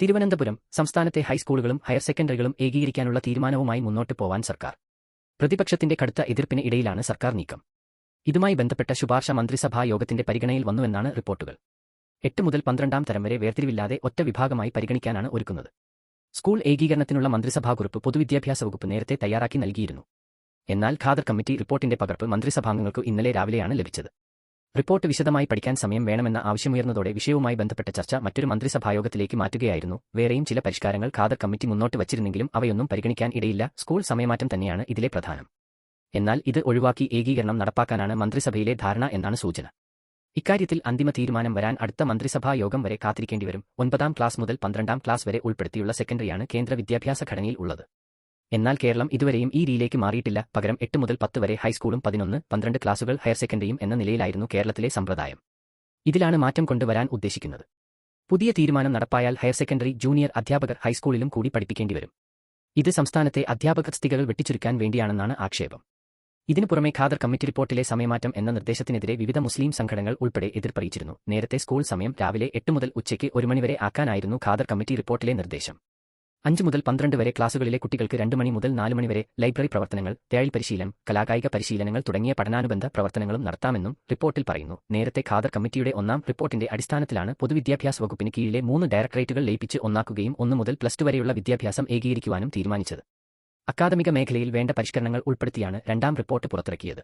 തിരുവനന്തപുരം സംസ്ഥാനത്തെ ഹൈസ്കൂളുകളും ഹയർ സെക്കൻഡറികളും ഏകീകരിക്കാനുള്ള തീരുമാനവുമായി മുന്നോട്ട് പോവാൻ സർക്കാർ. പ്രതിപക്ഷത്തിന്റെ കടുത്ത എതിർപ്പിന് ഇടയിലാണ് സർക്കാർ നീക്കം. ഇതുമായി ബന്ധപ്പെട്ട ശുപാർശ മന്ത്രിസഭാ യോഗത്തിന്റെ പരിഗണനയിൽ വന്നുവെന്നാണ് റിപ്പോർട്ടുകൾ. എട്ട് മുതൽ പന്ത്രണ്ടാം തരം വരെ വേർതിരിവില്ലാതെ ഒറ്റ വിഭാഗമായി പരിഗണിക്കാനാണ് ഒരുക്കുന്നത്. സ്കൂൾ ഏകീകരണത്തിനുള്ള മന്ത്രിസഭാ കുറിപ്പ് പൊതുവിദ്യാഭ്യാസ വകുപ്പ് നേരത്തെ തയ്യാറാക്കി നൽകിയിരുന്നു. എന്നാൽ ഖാദർ കമ്മിറ്റി റിപ്പോർട്ടിന്റെ പകർപ്പ് മന്ത്രിസഭാംഗങ്ങൾക്ക് ഇന്നലെ രാവിലെയാണ് ലഭിച്ചത്. റിപ്പോർട്ട് വിശദമായി പഠിക്കാൻ സമയം വേണമെന്ന ആവശ്യമുയർന്നതോടെ വിഷയവുമായി ബന്ധപ്പെട്ട ചർച്ച മറ്റൊരു മന്ത്രിസഭായോഗത്തിലേക്ക് മാറ്റുകയായിരുന്നു. വേറെയും ചില പരിഷ്കാരങ്ങൾ ഖാദർ കമ്മിറ്റി മുന്നോട്ട് വച്ചിരുന്നെങ്കിലും അവയൊന്നും പരിഗണിക്കാൻ ഇടയില്ല. സ്കൂൾ സമയമാറ്റം തന്നെയാണ് ഇതിലെ പ്രധാനം. എന്നാൽ ഇത് ഒഴിവാക്കി ഏകീകരണം നടപ്പാക്കാനാണ് മന്ത്രിസഭയിലെ ധാരണ എന്നാണ് സൂചന. ഇക്കാര്യത്തിൽ അന്തിമ തീരുമാനം വരാൻ അടുത്ത മന്ത്രിസഭാ യോഗം വരെ കാത്തിരിക്കേണ്ടിവരും. ഒൻപതാം ക്ലാസ് മുതൽ പന്ത്രണ്ടാം ക്ലാസ് വരെ ഉൾപ്പെടുത്തിയുള്ള സെക്കൻഡറിയാണ് കേന്ദ്ര വിദ്യാഭ്യാസ ഘടനയിൽ ഉള്ളത്. എന്നാൽ കേരളം ഇതുവരെയും ഈ രീതിയിലേക്ക് മാറിയിട്ടില്ല. പകരം എട്ട് മുതൽ പത്ത് വരെ ഹൈസ്കൂളും പതിനൊന്ന് പന്ത്രണ്ട് ക്ലാസുകൾ ഹയർ സെക്കൻഡറിയും എന്ന നിലയിലായിരുന്നു കേരളത്തിലെ സമ്പ്രദായം. ഇതിലാണ് മാറ്റം കൊണ്ടുവരാൻ ഉദ്ദേശിക്കുന്നത്. പുതിയ തീരുമാനം നടപ്പായാൽ ഹയർ സെക്കൻഡറി ജൂനിയർ അധ്യാപകർ ഹൈസ്കൂളിലും കൂടി പഠിപ്പിക്കേണ്ടി വരും. ഇത് സംസ്ഥാനത്തെ അധ്യാപക സ്ഥിതികൾ വെട്ടിച്ചുരുക്കാൻ വേണ്ടിയാണെന്നാണ് ആക്ഷേപം. ഇതിനു പുറമെ ഖാദർ കമ്മിറ്റി റിപ്പോർട്ടിലെ സമയമാറ്റം എന്ന നിർദ്ദേശത്തിനെതിരെ വിവിധ മുസ്ലിം സംഘടനകൾ ഉൾപ്പെടെ എതിർപ്പറിയിച്ചിരുന്നു. നേരത്തെ സ്കൂൾ സമയം രാവിലെ എട്ട് മുതൽ ഉച്ചയ്ക്ക് ഒരു മണിവരെ ആക്കാനായിരുന്നു ഖാദർ കമ്മിറ്റി റിപ്പോർട്ടിലെ നിർദ്ദേശം. അഞ്ച് മുതൽ പന്ത്രണ്ട് വരെ ക്ലാസുകളിലെ കുട്ടികൾക്ക് രണ്ട് മണി മുതൽ നാല് മണി വരെ ലൈബ്രറി പ്രവർത്തനങ്ങൾ തേഴൽ പരിശീലനം കലാകായിക പരിശീലനങ്ങൾ തുടങ്ങിയ പഠനാനുബന്ധ പ്രവർത്തനങ്ങളും നടത്താമെന്നും റിപ്പോർട്ടിൽ പറയുന്നു. നേരത്തെ ഖാദർ കമ്മിറ്റിയുടെ ഒന്നാം റിപ്പോർട്ടിന്റെ അടിസ്ഥാനത്തിലാണ് പൊതുവിദ്യാഭ്യാസ വകുപ്പിന് കീഴിലെ മൂന്ന് ഡയറക്ടറേറ്റുകൾ ലയിപ്പിച്ച് ഒന്നാക്കുകയും ഒന്ന് മുതൽ പ്ലസ് ടു വരെയുള്ള വിദ്യാഭ്യാസം ഏകീകരിക്കുവാനും തീരുമാനിച്ചത്. അക്കാദമിക മേഖലയിൽ വേണ്ട പരിഷ്കരണങ്ങൾ ഉൾപ്പെടുത്തിയാണ് രണ്ടാം റിപ്പോർട്ട് പുറത്തിറക്കിയത്.